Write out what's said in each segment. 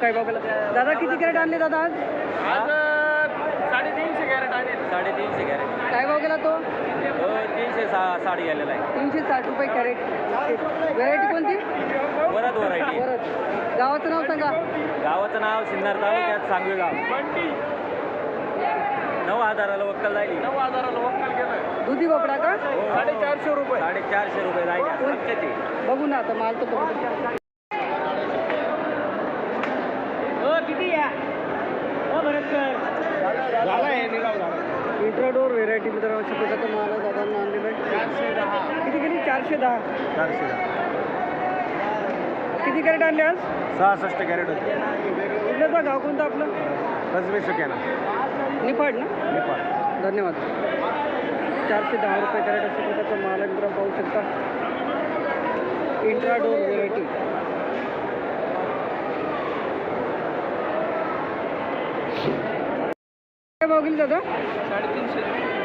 काय बघायला दादा किती कॅरेट आणले दादा आज? आज साडेतीनशे कॅरेट आहे साडेतीनशे कॅरेट. काय भाव गेला तो? हो तीनशे सा साडी गेलेला आहे. तीनशे साठ रुपये कॅरेट. व्हरायटी कोणती? परत व्हरायटी परत गावाचं नाव सांगा. गावाचं नाव सिन्नर तालुक्यात सांगवी गाव नऊ हजाराला वक्कल जायली नऊ हजाराला वक्कल गेलं दुधी भोपळा का? साडेचारशे रुपये. साडेचारशे रुपये सत्याची बघू ना आता माल तर बघू. किती या झाला आहे इंट्राडोर व्हेरायटी मित्रांनो माल आहे दादांना आणलेला आहे चारशे दहा. किती गेली? चारशे दहा. चारशे दहा. किती कॅरेट आणले आज? सहासष्ट कॅरेट होते. कुठलं गाव कोणतं आपलं? कसबे शक्याना निफाड ना? नेपाळ धन्यवाद. चारशे दहा रुपये कॅरेट अशा प्रकारचा माल मित्रांनो पाहू शकता. इंट्राडोर व्हेरायटी काय भाव गेली दादा? साडेतीनशे.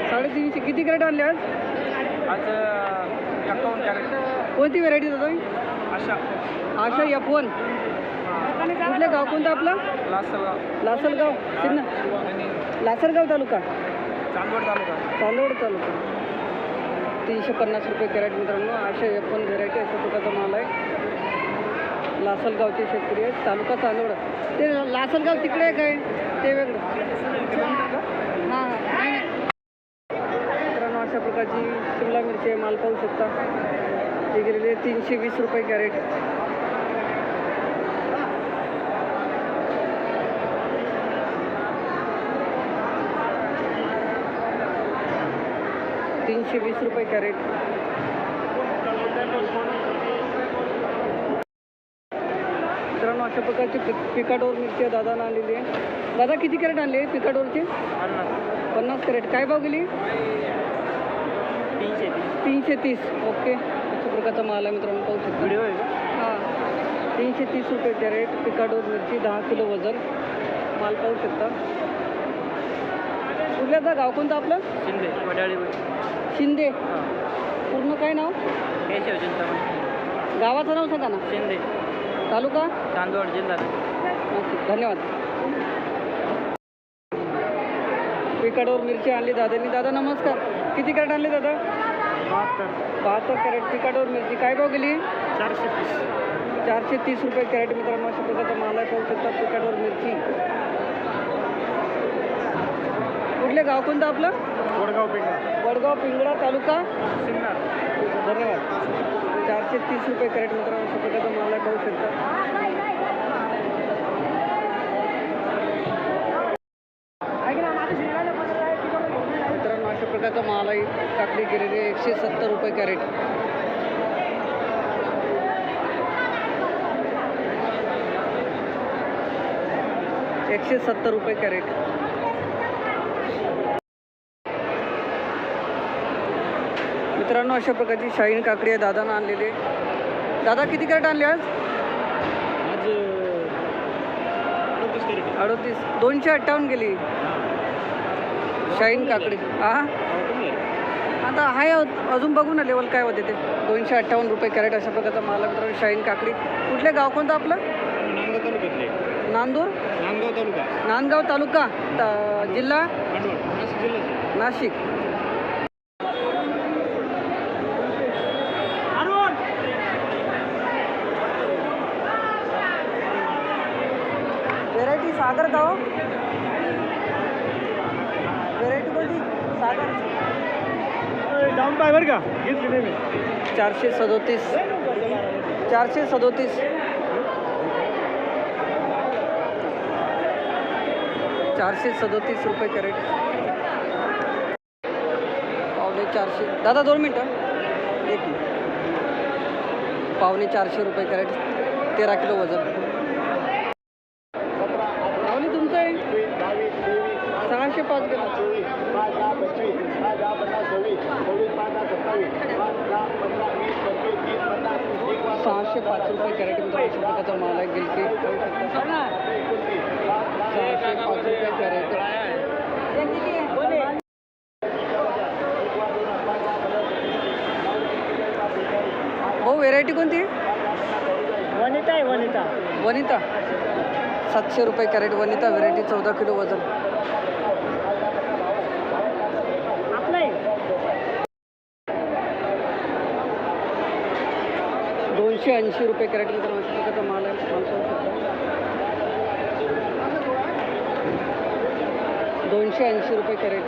साडेतीनशे. किती कॅरेट आणले आज? आज अकाउंट कॅरेट. कोणती व्हेरायटी दादा? अशा आशा एफ वन कुठलं गाव? कोणतं आपलं? लासलगाव. लासलगाव. सिन्ना आणि लासलगाव तालुका? चांदवड तालुका. चांदवड तालुका. तीनशे पन्नास रुपये कॅरेट मित्रांनो. आशा एफ वन व्हेरायटी अशा प्रकारचा लासलगावचे शेतकरी आहेत तालुका चांदवड. ते लासलगाव तिकडे काय? ते वेगळं. हां मित्रांनो अशा प्रकारची शिमला मिरची आहे माल पाहू शकता. ते गेलेले तीनशे वीस रुपये कॅरेट. तीनशे वीस रुपये कॅरेट मित्रांनो अशा प्रकारची पिकाडोर मिरची दादानं आणलेली आहे. दादा किती कॅरेट आणले पिकाडोरचे? पन्नास कॅरेट. काय भाव गेली? तीनशे तीनशे तीस. ओके. अशा प्रकारचा माल आहे मित्रांनो पाहू शकता. हां. तीनशे तीस रुपये कॅरेट पिकाडोर मिरची दहा किलो वजन. माल पाहू शकता. कुठल्याचा गाव कोणतं आपलं? शिंदे वडाळी शिंदे. पूर्ण काय नाव? गावाचं नाव सांगा ना. शिंदे. तालुका? चांदवड जिल्हा. नाशिक धन्यवाद. पिकाडोर मिरची आणली दादांनी. दादा नमस्कार. किती कॅरेट आणले दादा? बहात्तर. बहात्तर कॅरेट. पिकाडोर मिरची. काय भाव गेली? चारशे तीस. चारशे तीस रुपये कॅरेट मित्रांनो. अशा प्रकारचा माल आहे. पाहू शकता पिकाडोर मिरची. कुठले गाव कोणतं आपलं? वडगाव पिंगा वडगाव पिंगळा तालुका? सिन्नर. धन्यवाद. चारशे तीस रुपये कॅरेट मित्रांनो अशा प्रकारचा माल आहे पाहू शकता. मित्रांनो अशा प्रकारचा माल टाकली गेलेली आहे एकशे सत्तर रुपये कॅरेट. एकशे सत्तर रुपये कॅरेट. मित्रांनो अशा प्रकारची शाहीन काकडी आहे दादानं आणलेली दादा किती कॅरेट आणले आज? आज अडतीस दोनशे अठ्ठावन्न गेली. शाहीन काकडी. हा आता आहे अजून बघू ना लेवल काय होते ते. दोनशे अठ्ठावन्न रुपये कॅरेट अशा प्रकारचा माल आहे मित्रांनो शाहीन काकडी. कुठले गाव कोणतं आपलं? नांदूर? नांदगाव तालुका. नांदगाव तालुका. जिल्हा? नाशिक जिल्ह्याचे नाशिक व्हेरायटी सागर हो व्हेरायटी कोणती? सागर. जाऊन पाय बरं का. घेतली नाही मी? चारशे सदोतीस. चारशे सदोतीस. चारशे सदोतीस रुपये कॅरेट. पावणे चारशे. दादा दोन मिनटं. एक मिनिट. पावणे चारशे रुपये कॅरेट. तेरा किलो वजन पावणे तुमचं आहे सहाशे पाच किलो सहाशे पाच रुपये कॅरेट प्रकारचा माल आहे गिलकी पाहू शकता सहाशे पाच रुपये कॅरेट हो व्हेरायटी कोणती वनिता आहे वनिता। वनिता। सातशे रुपये कॅरेट वनिता व्हेरायटी चौदा किलो वजन। दोनशे ऐंशी रुपये कॅरेट मित्रांनो अशा प्रकारचा माल आहे माल शकता. दोनशे ऐंशी रुपये कॅरेट.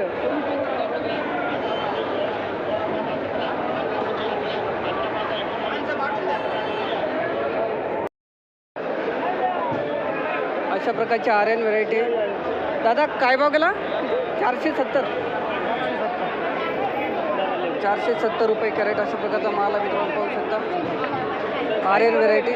अशा प्रकारची आर्यन व्हरायटी दादा काय भाव गेला? चारशे सत्तर. चारशे सत्तर रुपये कॅरेट अशा प्रकारचा माल आम्ही तुम्हाला पाहू शकता. आर एन व्हेरायटी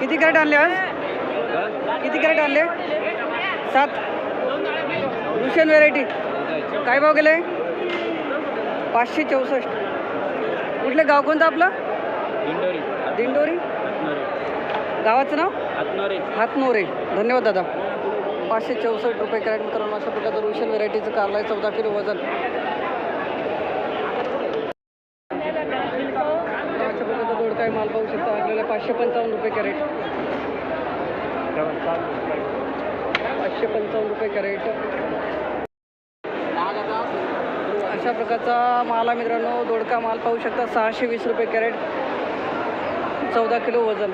किती कॅरेट आणले आज? किती कॅरेट आणले? सात. रुशियन व्हेरायटी काय भाव गेले पाचशे चौसष्ट. कुठलं गाव कोणतं आपलं? दिंडोरी. दिंडोरी? गावाचं नाव? हातनोरे. हातनोरे. धन्यवाद दादा. पाचशे चौसष्ट रुपये कॅरेट करून अशा प्रकारचं रुशियन व्हेरायटीचं कारला आहे चौदा किलो वजन. अशा प्रकारचा दोडकाय माल पाहू शकता आपल्याला पाचशे पंचावन्न रुपये कॅरेट. पाचशे पंचावन्न रुपये कॅरेट. अशा प्रकारचा माल आहे मित्रांनो दोडका माल पाहू शकता सहाशे वीस रुपये कॅरेट चौदा किलो वजन.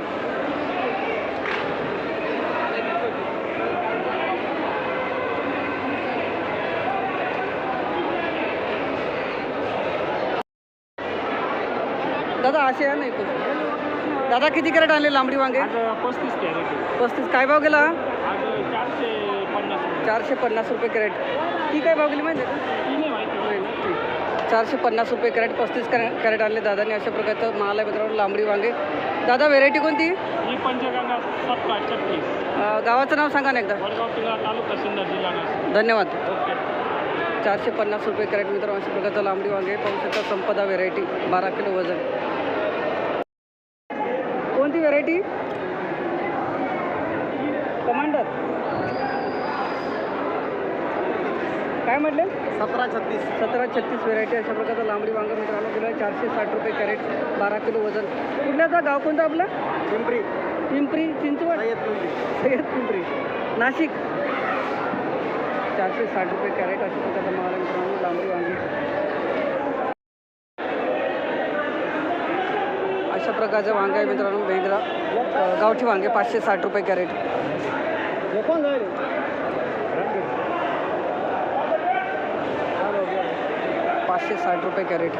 दादा असे आहे नाही तो दादा किती कॅरेट आणले लांबडी वांगे? पस्तीस कॅरेट पस्तीस. काय भाव गेला? चारशे पन्नास चारशे पन्नास रुपये कॅरेट. ती काय भाव गेली माहिती आहे चारशे पन्नास रुपये कॅरेट पस्तीस कॅरे कॅरेट आणले दादाने. अशा प्रकारचं माल आहे मित्रांनो लांबडी वांगे. दादा व्हेरायटी कोणती? गावाचं नाव सांगा ना एकदा. धन्यवाद. चारशे पन्नास रुपये कॅरेट मित्रांनो अशा प्रकारचं लांबडी वांगे. पाहू शकता संपदा व्हेरायटी बारा किलो वजन कोणती व्हेरायटी कमांडर काय म्हटले सतरा छत्तीस सतरा छत्तीस व्हेरायटी अशा प्रकारचा लांबडी वांगा मित्रांनो गेला चारशे साठ रुपये कॅरेट बारा किलो वजन. कुठल्याचा गाव कोणतं आपलं? पिंपरी. पिंपरी चिंचवड? सय्यद पिंपरी. नाशिक? चारशे साठ रुपये कॅरेट अशा प्रकारचा माल मित्रांनो लांबडी वांगी. अशा प्रकारचे वांगे आहे मित्रांनो वेगळा. गावठी वांगे पाचशे साठ रुपये कॅरेट पाचशे साठ रुपये कॅरेट.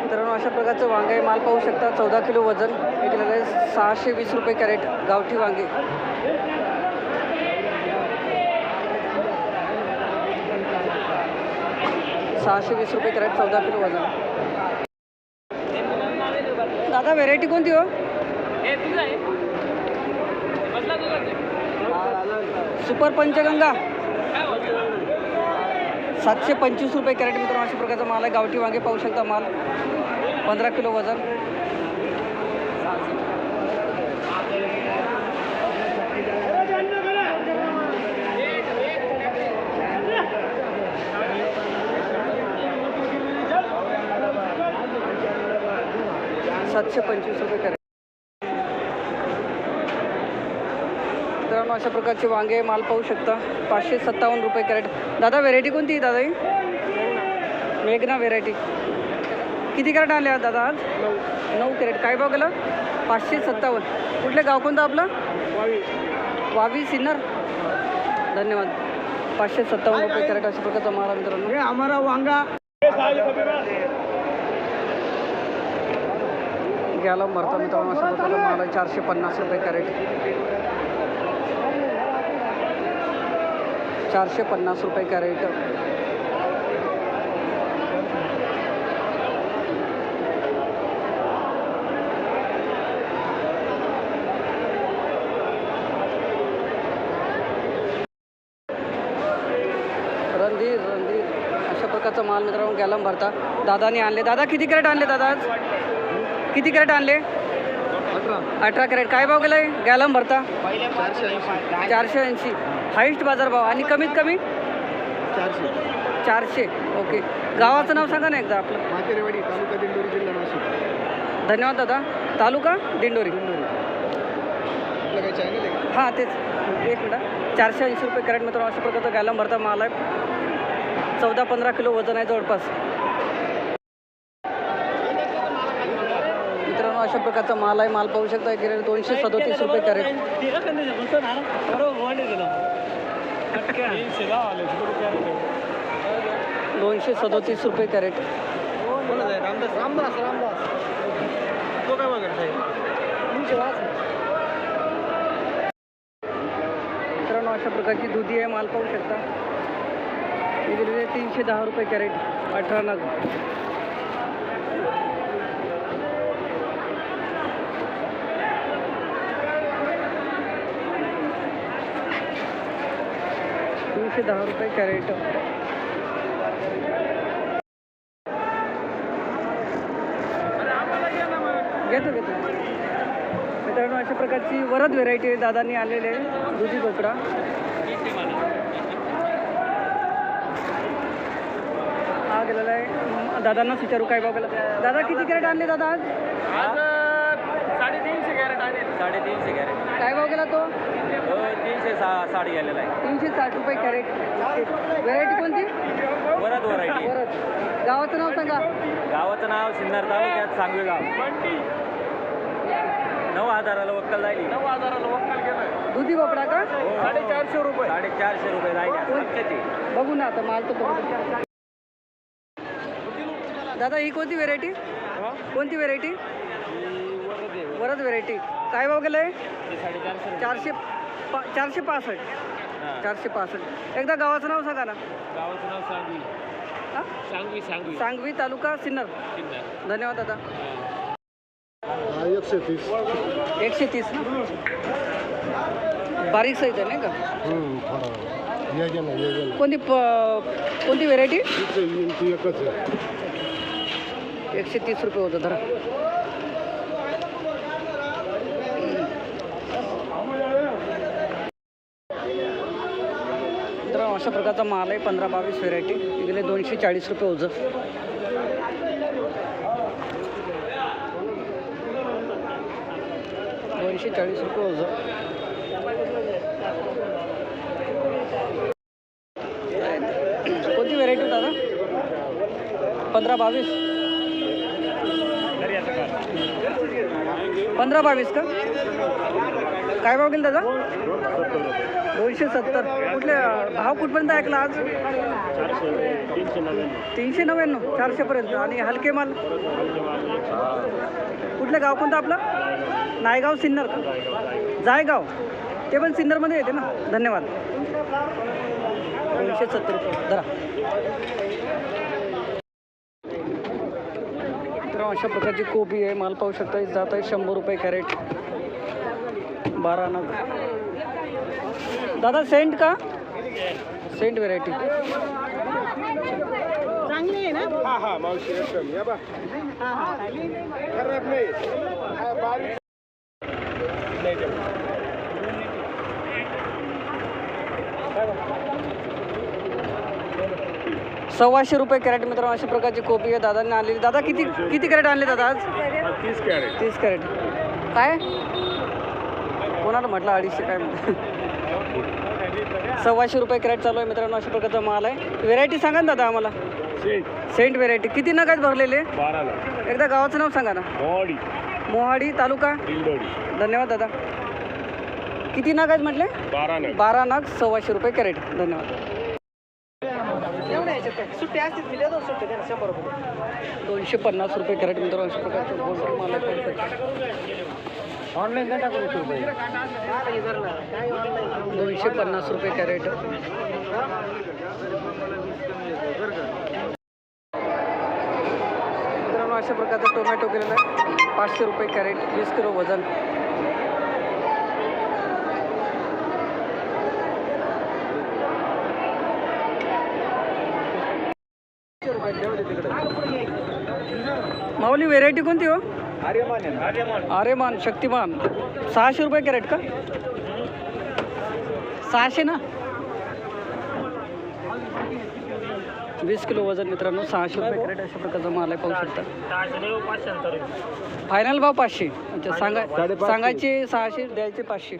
मित्रांनो अशा प्रकारचं वांगे माल पाहू शकता. चौदा किलो वजन. केलेलं आहे सहाशे वीस रुपये कॅरेट गावठी वांगे. सहाशे वीस रुपये कॅरेट चौदा किलो वजन. दादा व्हेरायटी कोणती हो? सुपर पंचगंगा. सातशे पंचवीस रुपये कॅरेट मित्रांनो अशा प्रकारचा माल आहे. गावठी वांगे पाहू शकता माल. पंधरा किलो वजन. सातशे पंचवीस रुपये कॅरेट मित्रांनो अशा प्रकारचे वांगे माल पाहू शकता. पाचशे सत्तावन्न रुपये कॅरेट. दादा व्हेरायटी कोणती दादा ही? मेघना व्हेरायटी किती कॅरेट आले आज दादा आज? नऊ कॅरेट. काय भाव गेला? पाचशे सत्तावन्न. कुठले गाव कोणतं आपलं? वावी सिन्नर. धन्यवाद. पाचशे सत्तावन्न रुपये कॅरेट अशा प्रकारचा माल मित्रांनो. हमारा वांगा. घ्यायला मरता मित्रांनो अशा प्रकारचा माल चारशे पन्नास रुपये कॅरेट. चारशे पन्नास रुपये कॅरेट. रणधीर रणधीर. अशा प्रकारचा माल मित्रांनो गॅलम भरता. दादाने आणले. दादा किती कॅरेट आणले दादा आज? किती कॅरेट आणले? अठरा. कॅरेट. काय भाव गेलाय? गॅलम भरता? चारशे ऐंशी. हाईस्ट बाजारभाव आणि कमीत कमी? चारशे. चारशे. ओके. गावाचं नाव सांगा ना एकदा आपलं. मातेरेवाडी तालुका दिंडोरी जिल्हा नाशिक. धन्यवाद दादा. तालुका? दिंडोरी. हां तेच. एक मिनटं चारशे ऐंशी रुपये कॅरेट मित्रांनो अशा प्रकारचा गॅलम भरता माल आहे. चौदा पंधरा किलो वजन आहे जवळपास मित्रांनो अशा प्रकारचा माल आहे माल पाहू शकता गेले दोनशे सदोतीस रुपये कॅरेट. दोनशे सदोतीस रुपये कॅरेट. रामदास रामदास रामदास तो काय मित्रांनो अशा प्रकारची दुधी आहे माल पाहू शकता. तीनशे दहा रुपये कॅरेट अठरा नग. तीनशे दहा रुपये कॅरेट. घेतो घेतो. मित्रांनो अशा प्रकारची वरद व्हेरायटी दादांनी आलेले आहे दुधी भोपळा. हा गेलेला आहे. दादांनाच विचारू काय भाव गेला दादा किती कॅरेट आणले दादा आज? साडेतीनशे कॅरेट आहे साडेतीनशे कॅरेट. काय भाव गेला तो? तीनशे सा साडी गेलेला आहे. तीनशे साठ रुपये कॅरेट. व्हेरायटी कोणती? परत व्हरायटी वरद. गावाचं नाव सांगा. गावाचं नाव सिन्नर तालुक्यात सांगवी गाव नऊ हजाराला वक्कल जायली नऊ हजाराला वक्कल गेलं दुधी भोपळा का? साडेचारशे रुपये. साडेचारशे रुपये जायली बघू ना आता माल तर बघू दादा ही कोणती व्हेरायटी कोणती व्हेरायटी वरद व्हेरायटी काय भाव गेलाय साडेचारशे चारशे पा चारशे पासष्ट. चारशे पासष्ट. एकदा गावाचं नाव सांगा ना. गावाचं नाव सांगवी. हा? सांगवी सांगवी. सांगवी तालुका सिन्नर. सिन्नर. धन्यवाद दादा. एकशे तीस. एकशे तीस ना? बारीक साईज आहे नाही का? कोणती प कोणती व्हेरायटी ती एकच आहे. एकशे तीस रुपये होतं धरा तर अशा प्रकारचा माल आहे पंधरा बावीस व्हेरायटी इकडे दोनशे चाळीस रुपये ओझं. दोनशे चाळीस रुपये ओझं. कोणती व्हेरायटी दादा? पंधरा बावीस. पंधरा बावीस का? काय भाव गेल दादा? दोनशे सत्तर. कुठले भाव कुठपर्यंत ऐकला आज? तीनशे नव्याण्णव चारशेपर्यंत. आणि हलके माल? कुठलं गाव कोणतं आपलं? नायगाव सिन्नर का? जायगाव. ते पण सिन्नरमध्ये येते ना? धन्यवाद. दोनशे सत्तर रुपये. धरा. अशा प्रकारची कोबी आहे. माल पाहू शकता जात आहे शंभर रुपये कॅरेट. बारा नग. दादा सेंट का? सेंट व्हेरायटी हा हा मावशी एकदम. या बा. खराब नाही. हा, बारीक. नाही ते. सव्वाशे रुपये कॅरेट मित्रांनो अशा प्रकारची कोबी आहे दादांनी आणलेली. दादा किती किती कॅरेट आणले दादा आज? तीस कॅरेट. तीस कॅरेट. काय? कोणाला म्हटलं अडीचशे काय म्हणतं सव्वाशे रुपये कॅरेट चालू आहे मित्रांनो अशा प्रकारचा माल आहे. व्हेरायटी सांगा ना दादा आम्हाला. सेंट व्हेरायटी किती नग आहेत भरलेले एकदा गावाचं नाव सांगा ना. मोडी मोहाडी तालुका? धन्यवाद दादा. किती नग आहेत म्हटले? बारा नग. बारा नग सव्वाशे रुपये कॅरेट. धन्यवाद. दोनशे पन्नास रुपये कॅरेट मित्रांनो अशा प्रकारचे गोल्ड माल आहे. ऑनलाईन काय टाकू रुपये दोनशे पन्नास रुपये कॅरेट. मित्रांनो अशा प्रकारचा टोमॅटो केलेला आहे पाचशे रुपये कॅरेट वीस किलो वजन. माऊली व्हेरायटी कोणती हो? आर्यमान शक्तिमान. सहाशे रुपये कॅरेट का? सहाशे ना? वीस किलो वजन मित्रांनो सहाशे रुपये कॅरेट अशा प्रकारचा माल आहे पाहू शकता. फायनल भाव पाचशे. अच्छा सांगा सांगायचे सहाशे द्यायचे पाचशे.